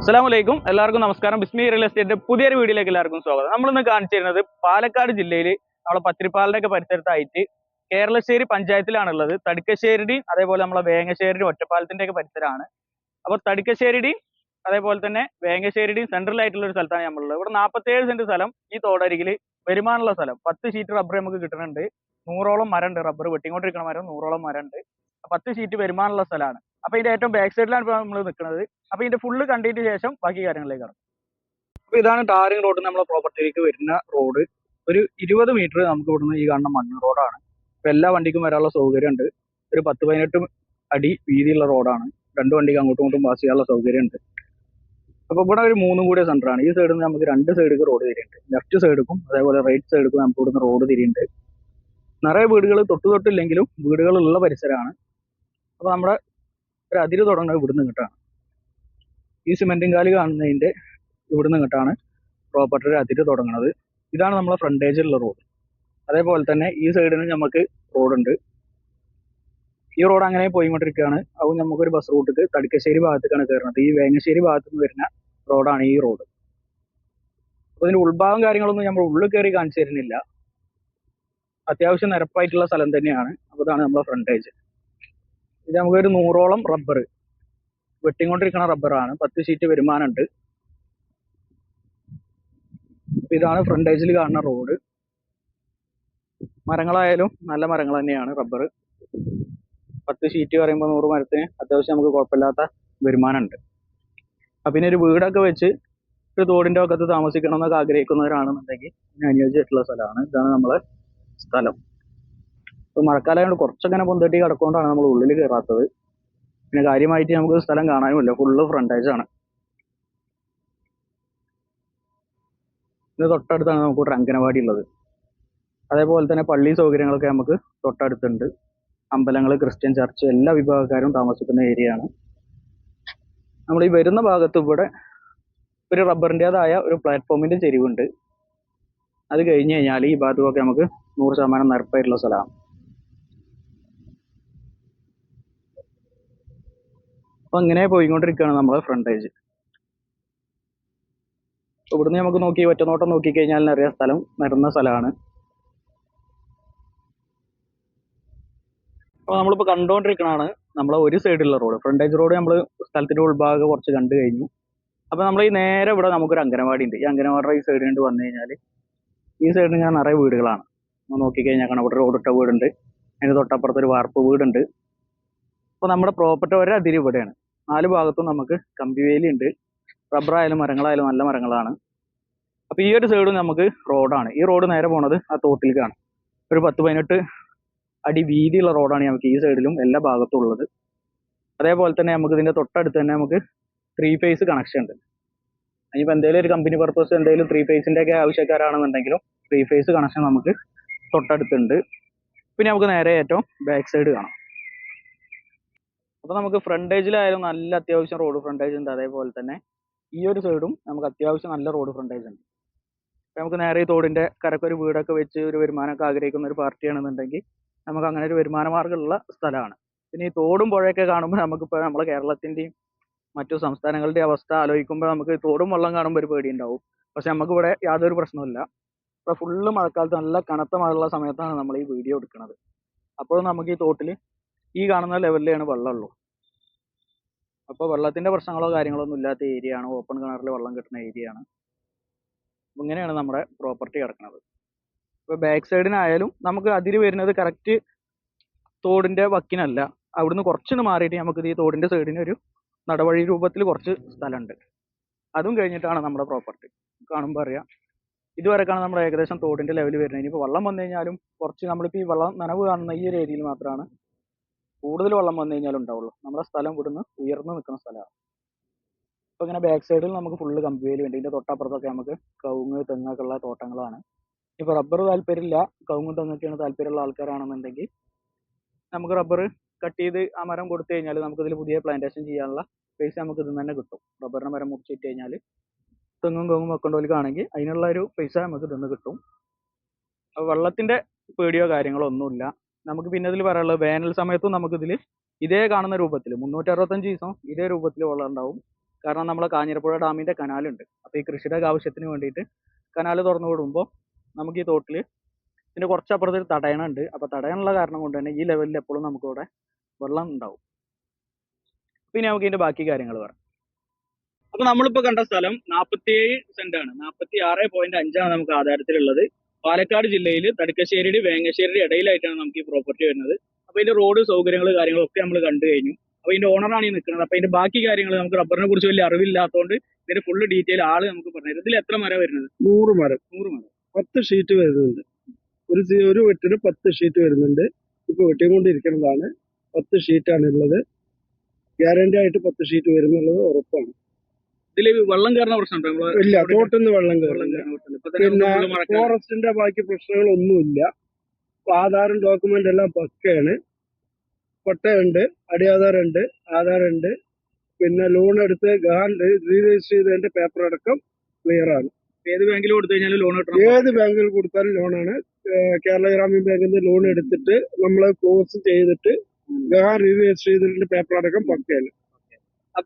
അസ്സാം വലൈക്കും എല്ലാവർക്കും നമസ്കാരം. ബിസ്മി റിയൽ എസ്റ്റേറ്റ് പുതിയൊരു വീഡിയോയിലേക്ക് എല്ലാവർക്കും സ്വാഗതം. നമ്മളിന്ന് കാണിച്ചു തരുന്നത് പാലക്കാട് ജില്ലയിൽ നമ്മളെ പത്തിരിപ്പാലിന്റെ ഒക്കെ പരിസരത്തായിട്ട് കേരളശ്ശേരി പഞ്ചായത്തിലാണുള്ളത്. തടിക്കശ്ശേരിയുടെയും അതേപോലെ നമ്മളെ വേങ്ങശ്ശേരിയുടെയും ഒറ്റപ്പാലത്തിന്റെ ഒക്കെ പരിസരമാണ്. അപ്പോൾ തടിക്കശ്ശേരിയുടെയും അതേപോലെ തന്നെ വേങ്ങശ്ശേരിയുടെയും സെൻട്രൽ ആയിട്ടുള്ള ഒരു സ്ഥലത്താണ് നമ്മളുള്ളത്. ഇവിടെ നാൽപ്പത്തേഴ് സെന്റ് സ്ഥലം ഈ തോടരികിൽ വരുമാനമുള്ള സ്ഥലം. പത്ത് ഷീറ്റ് റബ്ബർ നമുക്ക് കിട്ടുന്നുണ്ട്. നൂറോളം മരം ഉണ്ട് റബ്ബർ വെട്ടിക്കൊണ്ടിരിക്കുന്ന മരം നൂറോളം മരം ഉണ്ട് പത്ത് ഷീറ്റ് വരുമാനമുള്ള സ്ഥലമാണ്. അപ്പൊ ഇതിന്റെ ഏറ്റവും ബാക്ക് സൈഡിലാണ് ഇപ്പോൾ നമ്മൾ നിൽക്കുന്നത് അപ്പൊ ഇതിന്റെ ഫുള്ള് കണ്ടിട്ട് ശേഷം ബാക്കി കാര്യങ്ങളിലേക്ക് കടക്കും. അപ്പൊ ഇതാണ് ടാറിംഗ് റോഡ് നമ്മളെ പ്രോപ്പർട്ടിയിലേക്ക് വരുന്ന റോഡ് ഒരു ഇരുപത് മീറ്റർ നമുക്ക് ഇവിടുന്ന് ഈ കാണുന്ന മണ്ണ് റോഡാണ് ഇപ്പൊ എല്ലാ വണ്ടിക്കും വരാനുള്ള സൗകര്യമുണ്ട്. ഒരു പത്ത് പതിനെട്ട് അടി വീതിയുള്ള റോഡാണ് രണ്ട് വണ്ടിക്ക് അങ്ങോട്ടും ഇങ്ങോട്ടും പാസ് ചെയ്യാനുള്ള സൗകര്യമുണ്ട്. അപ്പൊ ഇവിടെ ഒരു മൂന്നും കൂടിയ സെന്ററാണ് ഈ സൈഡിൽ നിന്ന് നമുക്ക് രണ്ട് സൈഡിലേക്ക് റോഡ് തിരിയുണ്ട് ലെഫ്റ്റ് സൈഡിക്കും അതേപോലെ റൈറ്റ് സൈഡിക്കും നമുക്ക് ഇവിടുന്ന് റോഡ് തിരിയുണ്ട് നിറയെ വീടുകൾ തൊട്ട് തൊട്ടില്ലെങ്കിലും വീടുകളുള്ള പരിസരമാണ്. അപ്പൊ നമ്മുടെ ഒരു അതിര് തുടങ്ങുന്നത് ഇവിടുന്ന് ഇങ്ങോട്ടാണ്. ഈ സിമെന്റും കാലി കാണുന്നതിന്റെ ഇവിടുന്ന് ഇങ്ങോട്ടാണ് പ്രോപ്പർട്ടിയുടെ അതിര് തുടങ്ങുന്നത് ഇതാണ് നമ്മളെ ഫ്രണ്ടേജിലുള്ള റോഡ് അതേപോലെ തന്നെ ഈ സൈഡിന് നമുക്ക് റോഡുണ്ട് ഈ റോഡ് അങ്ങനെ പോയിക്കൊണ്ടിരിക്കുകയാണ്. അതും നമുക്കൊരു ബസ് റൂട്ടിക്ക് തടിക്കശ്ശേരി ഭാഗത്തേക്കാണ് കയറുന്നത് ഈ വേങ്ങശ്ശേരി ഭാഗത്ത് നിന്ന് വരുന്ന റോഡാണ് ഈ റോഡ് അപ്പോൾ ഇതിന്റെ ഉൾഭാഗം കാര്യങ്ങളൊന്നും നമ്മൾ ഉള്ളിൽ കയറി കാണിച്ചു തരുന്നില്ല. അത്യാവശ്യം നിരപ്പായിട്ടുള്ള സ്ഥലം തന്നെയാണ്. അപ്പോൾ ഇതാണ് നമ്മളെ ഫ്രണ്ടേജ് ഇത് നമുക്കൊരു നൂറോളം റബ്ബർ വെട്ടിക്കൊണ്ടിരിക്കുന്ന റബ്ബറാണ് പത്ത് ഷീറ്റ് വരുമാനമുണ്ട് ഇതാണ് ഫ്രണ്ടേജിൽ കാണുന്ന റോഡ് മരങ്ങളായാലും നല്ല മരങ്ങൾ തന്നെയാണ് റബ്ബർ പത്ത് ഷീറ്റ് പറയുമ്പോൾ നൂറ് മരത്തിന് അത്യാവശ്യം നമുക്ക് കുഴപ്പമില്ലാത്ത വരുമാനമുണ്ട് അപ്പം പിന്നെ ഒരു വീടൊക്കെ വെച്ച് ഒരു തോടിന്റെ പക്കത്ത് താമസിക്കണം എന്നൊക്കെ ആഗ്രഹിക്കുന്നവരാണെന്നുണ്ടെങ്കിൽ അനുയോജ്യമായിട്ടുള്ള സ്ഥലമാണ്. ഇതാണ് നമ്മളെ സ്ഥലം. ഇപ്പൊ മഴക്കാലമായതുകൊണ്ട് കുറച്ചങ്ങനെ പൊന്തട്ടി കിടക്കൊണ്ടാണ് നമ്മൾ ഉള്ളിൽ കയറാത്തത് പിന്നെ കാര്യമായിട്ട് നമുക്ക് സ്ഥലം കാണാനുമില്ല. ഫുള്ള് ആണ്. ഇത് തൊട്ടടുത്താണ് നമുക്ക് ഇവിടെ അംഗനവാടി ഉള്ളത്. അതേപോലെ തന്നെ പള്ളി സൗകര്യങ്ങളൊക്കെ നമുക്ക് തൊട്ടടുത്തുണ്ട്. അമ്പലങ്ങൾ ക്രിസ്ത്യൻ ചർച്ച് എല്ലാ വിഭാഗക്കാരും താമസിക്കുന്ന ഏരിയ ആണ്. നമ്മൾ ഈ വരുന്ന ഭാഗത്ത് ഇവിടെ ഒരു റബ്ബറിന്റെതായ ഒരു പ്ലാറ്റ്ഫോമിന്റെ ചെരിവുണ്ട്. അത് കഴിഞ്ഞ് കഴിഞ്ഞാൽ ഈ ഭാഗത്തുമൊക്കെ നമുക്ക് നൂറ് ശതമാനം നിരപ്പായിട്ടുള്ള സ്ഥലമാണ്. അപ്പൊ അങ്ങനെ പോയിക്കൊണ്ടിരിക്കുകയാണ് നമ്മളെ ഫ്രണ്ടേജ് ഇവിടുന്ന് നമുക്ക് നോക്കി ഒറ്റനോട്ടം നോക്കി കഴിഞ്ഞാൽ അറിയാം സ്ഥലം നിരന്ന സ്ഥലമാണ്. അപ്പോൾ നമ്മളിപ്പോൾ കണ്ടുകൊണ്ടിരിക്കണതാണ് നമ്മളെ ഒരു സൈഡിലുള്ള റോഡ് ഫ്രണ്ടേജ് റോഡ് നമ്മൾ സ്ഥലത്തിന്റെ ഉൾഭാഗം കുറച്ച് കണ്ടു കഴിഞ്ഞു. അപ്പോൾ നമ്മൾ ഈ നേരെ ഇവിടെ നമുക്കൊരു അംഗനവാടി ഉണ്ട്. ഈ അംഗനവാടിയുടെ ഈ സൈഡിൽ വന്നു കഴിഞ്ഞാൽ ഈ സൈഡിൽ ഞാൻ നിറയെ വീടുകളാണ്. നോക്കിക്കഴിഞ്ഞാൽ കാണാം. ഇവിടെ റോഡിട്ട വീടുണ്ട്. അതിന് തൊട്ടപ്പുറത്ത് ഒരു വാർപ്പ് വീടുണ്ട്. അപ്പോൾ നമ്മുടെ പ്രോപ്പർട്ടി വരെ അതിരി ഇവിടെയാണ് നാല് ഭാഗത്തും നമുക്ക് കമ്പിവേലി ഉണ്ട്. റബ്ബറായാലും മരങ്ങളായാലും നല്ല മരങ്ങളാണ്. അപ്പോൾ ഈ ഒരു സൈഡും നമുക്ക് റോഡാണ് ഈ റോഡ് നേരെ പോണത് ആ തോട്ടിലേക്കാണ്. ഒരു പത്ത് പതിനെട്ട് അടി വീതിയുള്ള റോഡാണ് നമുക്ക് ഈ സൈഡിലും എല്ലാ ഭാഗത്തും ഉള്ളത്. അതേപോലെ തന്നെ നമുക്ക് ഇതിന്റെ തൊട്ടടുത്ത് തന്നെ നമുക്ക് ത്രീ ഫേസ് കണക്ഷൻ ഉണ്ട്. ഇനിയിപ്പോൾ എന്തെങ്കിലും ഒരു കമ്പനി പർപ്പസ് എന്തെങ്കിലും ത്രീ ഫേസിന്റെ ഒക്കെ ആവശ്യക്കാരാണെന്നുണ്ടെങ്കിലും ത്രീ ഫേസ് കണക്ഷൻ നമുക്ക് തൊട്ടടുത്തുണ്ട്. പിന്നെ നമുക്ക് നേരെ ഏറ്റവും ബാക്ക് സൈഡ് കാണാം. അപ്പൊ നമുക്ക് ഫ്രണ്ടേജിലായാലും നല്ല അത്യാവശ്യം റോഡ് ഫ്രണ്ടേജ് ഉണ്ട് അതേപോലെ തന്നെ. ഈ ഒരു സൈഡും നമുക്ക് അത്യാവശ്യം നല്ല റോഡ് ഫ്രണ്ടേജ് ഉണ്ട്. നമുക്ക് നേരെ ഈ തോടിന്റെ കരക്കൊരു വീടൊക്കെ വെച്ച് ഒരു വരുമാനമൊക്കെ ആഗ്രഹിക്കുന്ന ഒരു പാർട്ടിയാണെന്നുണ്ടെങ്കിൽ നമുക്ക് അങ്ങനെ ഒരു വരുമാന മാർഗമുള്ള സ്ഥലമാണ്. പിന്നെ ഈ തോടും പുഴയൊക്കെ കാണുമ്പോൾ നമുക്കിപ്പോൾ നമ്മളെ കേരളത്തിന്റെയും മറ്റു സംസ്ഥാനങ്ങളുടെ അവസ്ഥ ആലോചിക്കുമ്പോൾ നമുക്ക് തോടും വെള്ളം കാണുമ്പോൾ ഒരു പേടി ഉണ്ടാവും പക്ഷെ നമുക്ക് ഇവിടെ യാതൊരു പ്രശ്നവുമില്ല. ഇപ്പൊ ഫുള്ള് മഴക്കാലത്ത് നല്ല കനത്ത മഴയുള്ള സമയത്താണ് നമ്മൾ ഈ വീഡിയോ എടുക്കുന്നത്. അപ്പോൾ നമുക്ക് ഈ തോട്ടിൽ ഈ കാണുന്ന ലെവലിലാണ് വെള്ളമുള്ളൂ അപ്പോൾ വെള്ളത്തിന്റെ പ്രശ്നങ്ങളോ കാര്യങ്ങളോ ഒന്നും ഇല്ലാത്ത ഏരിയ ആണ്. ഓപ്പൺ കിണറിൽ വെള്ളം കിട്ടുന്ന ഏരിയ ആണ്. ഇങ്ങനെയാണ് നമ്മുടെ പ്രോപ്പർട്ടി കിടക്കുന്നത്. ഇപ്പോൾ ബാക്ക് സൈഡിനായാലും നമുക്ക് അതിര് വരുന്നത് കറക്റ്റ് തോടിന്റെ വക്കിനല്ല. അവിടുന്ന് കുറച്ചൊന്ന് മാറിയിട്ട് നമുക്ക് ഈ തോടിന്റെ സൈഡിന് ഒരു നടവഴി രൂപത്തിൽ കുറച്ച് സ്ഥലമുണ്ട്. അതും കഴിഞ്ഞിട്ടാണ് നമ്മുടെ പ്രോപ്പർട്ടി കാണുമ്പോൾ അറിയാം. ഇതുവരെക്കാണ് നമ്മുടെ ഏകദേശം തോടിന്റെ ലെവൽ വരുന്നത്. ഇനിയിപ്പോൾ വെള്ളം വന്നു കഴിഞ്ഞാലും കുറച്ച് നമ്മളിപ്പോൾ ഈ വെള്ളം നനവ് കാണുന്ന ഈ ഒരു ഏരിയയിൽ മാത്രമാണ് കൂടുതൽ വെള്ളം വന്നു കഴിഞ്ഞാൽ ഉണ്ടാവുള്ളൂ. നമ്മുടെ സ്ഥലം ഇവിടുന്ന് ഉയർന്നു നിൽക്കുന്ന സ്ഥലമാണ്. അപ്പോൾ ഇങ്ങനെ ബാക്ക് സൈഡിൽ നമുക്ക് ഫുള്ള് കമ്പിവേലി ഉണ്ട്. ഇതിന്റെ തൊട്ടപ്പുറത്തൊക്കെ നമുക്ക് കവുങ്ങ് തെങ്ങൊക്കെ ഉള്ള തോട്ടങ്ങളാണ്. ഇപ്പോൾ റബ്ബർ താല്പര്യമില്ല. കവുങ്ങും തെങ്ങൊക്കെയാണ് താല്പര്യമുള്ള ആൾക്കാരാണെന്നുണ്ടെങ്കിൽ നമുക്ക് റബ്ബർ കട്ട് ചെയ്ത് ആ മരം കൊടുത്തു കഴിഞ്ഞാൽ നമുക്ക് ഇതിൽ പുതിയ പ്ലാന്റേഷൻ ചെയ്യാനുള്ള സ്പേസ് നമുക്ക് ഇതിൽ തന്നെ കിട്ടും. റബ്ബറിന്റെ മരം മുറിച്ചിട്ട് കഴിഞ്ഞാൽ തെങ്ങും കവുങ്ങും വെക്കേണ്ടവർക്കാണെങ്കിൽ അതിനുള്ള ഒരു പൈസ നമുക്ക് ഇതിൽ നിന്ന് കിട്ടും. വെള്ളത്തിന്റെ പേടിയോ കാര്യങ്ങളോ ഒന്നുമില്ല. നമുക്ക് പിന്നെ ഇതിൽ പറയാനുള്ളത് വേനൽ സമയത്തും നമുക്ക് ഇതിൽ ഇതേ കാണുന്ന രൂപത്തിൽ മുന്നൂറ്റി അറുപത്തഞ്ച് ദിവസം ഇതേ രൂപത്തിൽ വെള്ളം ഉണ്ടാവും. കാരണം നമ്മളെ കാഞ്ഞിരപ്പുഴ ഡാമിന്റെ കനാലുണ്ട് അപ്പോൾ ഈ കൃഷിയുടെ ആവശ്യത്തിന് വേണ്ടിയിട്ട് കനാൽ തുറന്നു വിടുമ്പോൾ നമുക്ക് ഈ തോട്ടിൽ ഇതിന്റെ കുറച്ചപ്പുറത്ത് ഒരു തടയണുണ്ട് അപ്പോൾ തടയണുള്ള കാരണം കൊണ്ട് തന്നെ ഈ ലെവലിൽ എപ്പോഴും നമുക്കിവിടെ വെള്ളം ഉണ്ടാവും. പിന്നെ നമുക്ക് ഇതിന്റെ ബാക്കി കാര്യങ്ങൾ പറയാം. അപ്പോൾ നമ്മളിപ്പോൾ കണ്ട സ്ഥലം നാൽപ്പത്തിയേഴ് സെന്റ് ആണ്. നാൽപ്പത്തി ആറ് പോയിന്റ് അഞ്ചാണ് നമുക്ക് ആധാരത്തിലുള്ളത്. പാലക്കാട് ജില്ലയിൽ തടുക്കശ്ശേരിയുടെ വേങ്ങശ്ശേരിയുടെ ഇടയിലായിട്ടാണ് നമുക്ക് ഈ പ്രോപ്പർട്ടി വരുന്നത്. അപ്പൊ ഇതിന്റെ റോഡ് സൗകര്യങ്ങൾ കാര്യങ്ങളൊക്കെ നമ്മൾ കണ്ടു കഴിഞ്ഞു. അപ്പൊ ഇതിന്റെ ഓണറാണ് ഈ നിൽക്കുന്നത് അപ്പൊ ഇതിന്റെ ബാക്കി കാര്യങ്ങൾ നമുക്ക് റബ്ബറിനെ കുറിച്ച് വലിയ അറിവില്ലാത്തതുകൊണ്ട് ഇതിന്റെ ഫുള്ള് ഡീറ്റെയിൽ ആൾ നമുക്ക് പറഞ്ഞു ഇതിൽ എത്ര മരം വരുന്നത്? നൂറ് മരം. നൂറ് മരം. പത്ത് ഷീറ്റ് വരുന്നുണ്ട്. ഒരു ഒരു വെട്ടിന് പത്ത് ഷീറ്റ് വരുന്നുണ്ട്. ഇപ്പൊ വെട്ടിക്കൊണ്ടിരിക്കുന്നതാണ്. പത്ത് ഷീറ്റാണ് ഉള്ളത്. ഗ്യാരണ്ടി ആയിട്ട് പത്ത് ഷീറ്റ് വരുന്നുള്ളത് ഉറപ്പാണ്. ഇതിൽ വെള്ളം കയറുന്ന പ്രശ്നം ഇല്ല തോട്ടിൽ നിന്ന് വെള്ളം കയറില്ല പിന്നെ ഫോറസ്റ്റിന്റെ ബാക്കി പ്രശ്നങ്ങളൊന്നുമില്ല. ആധാറും ഡോക്യുമെന്റ് എല്ലാം പക്കയാണ്. പട്ടയുണ്ട് അടിയാധാറുണ്ട് ആധാറുണ്ട്. പിന്നെ ലോൺ എടുത്ത് ഗാൻഡ് റീരജിസ്റ്റർ ചെയ്തതിന്റെ പേപ്പർ അടക്കം ക്ലിയർ ആണ്. ഏത് ബാങ്കിൽ കൊടുത്തു കഴിഞ്ഞാൽ ലോൺ ഏത് ബാങ്കിൽ കൊടുത്താലും ലോണാണ് കേരള ഗ്രാമീൺ ബാങ്കിൽ നിന്ന് ലോൺ എടുത്തിട്ട് നമ്മൾ ക്ലോസ് ചെയ്തിട്ട് ഗാൻ റീരജിസ്റ്റർ ചെയ്തതിന്റെ പേപ്പർ അടക്കം പക്കയാണ്.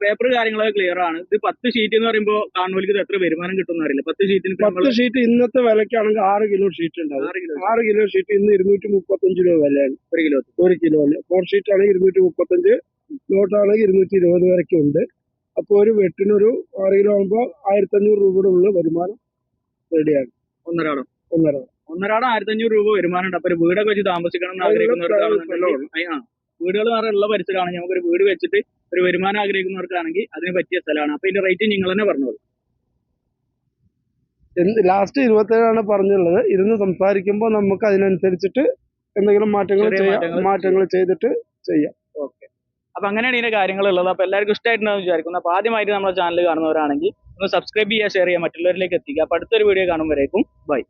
പേപ്പർ കാര്യങ്ങളൊക്കെ ക്ലിയർ ആണ്. ഇത് പത്ത് ഷീറ്റ് എന്ന് പറയുമ്പോൾ കാണുന്നവർക്ക് ഇത് എത്ര വരുമാനം കിട്ടും അറിയില്ല പത്ത് ഷീറ്റിന് പത്ത് ഷീറ്റ് ഇന്നത്തെ വിലക്കാണെങ്കിൽ ആറ് കിലോ ഷീറ്റ് ഉണ്ടാവും. ആറ് കിലോ ഷീറ്റ് ഇന്ന് ഇരുന്നൂറ്റി മുപ്പത്തഞ്ച് രൂപ വിലയാണ്. ഒരു കിലോ ഒരു കിലോന് ഫോർ ഷീറ്റ് ആണെങ്കിൽ ഇരുന്നൂറ്റി മുപ്പത്തഞ്ച് നോട്ടാണെങ്കിൽ ഇരുന്നൂറ്റി ഇരുപത് വരയ്ക്കും ഉണ്ട്. അപ്പോൾ ഒരു വെട്ടിനൊരു ആറ് കിലോ ആകുമ്പോൾ ആയിരത്തി അഞ്ഞൂറ് രൂപയുടെ ഉള്ളിൽ വരുമാനം റെഡിയാണ് ഒന്നരാടം ഒന്നരാടം ഒന്നരാടം ആയിരത്തി അഞ്ഞൂറ് രൂപ വരുമാനം ഉണ്ട്. അപ്പൊ ഒരു വീടൊക്കെ വെച്ച് താമസിക്കണം എന്ന് ആഗ്രഹിക്കുന്നവർക്കാണെന്നുണ്ടെങ്കിൽ ആ വേറെ ഉള്ള പരിസരമാണെങ്കിൽ നമുക്ക് ഒരു വീട് വെച്ചിട്ട് ഒരു വരുമാനം ആഗ്രഹിക്കുന്നവർക്കാണെങ്കിൽ അതിന് പറ്റിയ സ്ഥലമാണ്. അപ്പൊ ഇതിന്റെ റേറ്റ് നിങ്ങൾ തന്നെ പറഞ്ഞോളൂ. ലാസ്റ്റ് ഇരുപത്തേഴാണ് പറഞ്ഞുള്ളത്. ഇരുന്ന് സംസാരിക്കുമ്പോൾ നമുക്ക് അതിനനുസരിച്ചിട്ട് എന്തെങ്കിലും മാറ്റങ്ങൾ ചെയ്യാം. മാറ്റങ്ങൾ ചെയ്തിട്ട് ചെയ്യാം. ഓക്കെ. അപ്പൊ അങ്ങനെയാണ് ഇതിന്റെ കാര്യങ്ങൾ ഉള്ളത്. അപ്പൊ എല്ലാവർക്കും ഇഷ്ടമായിട്ടുണ്ടെന്ന് വിചാരിക്കുന്നു. അപ്പൊ ആദ്യമായിട്ട് നമ്മുടെ ചാനൽ കാണുന്നവരാണെങ്കിൽ ഒന്ന് സബ്സ്ക്രൈബ് ചെയ്യുക ഷെയർ ചെയ്യുക മറ്റുള്ളവരിലേക്ക് എത്തിക്കുക. അപ്പൊ അടുത്തൊരു വീഡിയോ കാണുമ്പോഴേക്കും ബൈ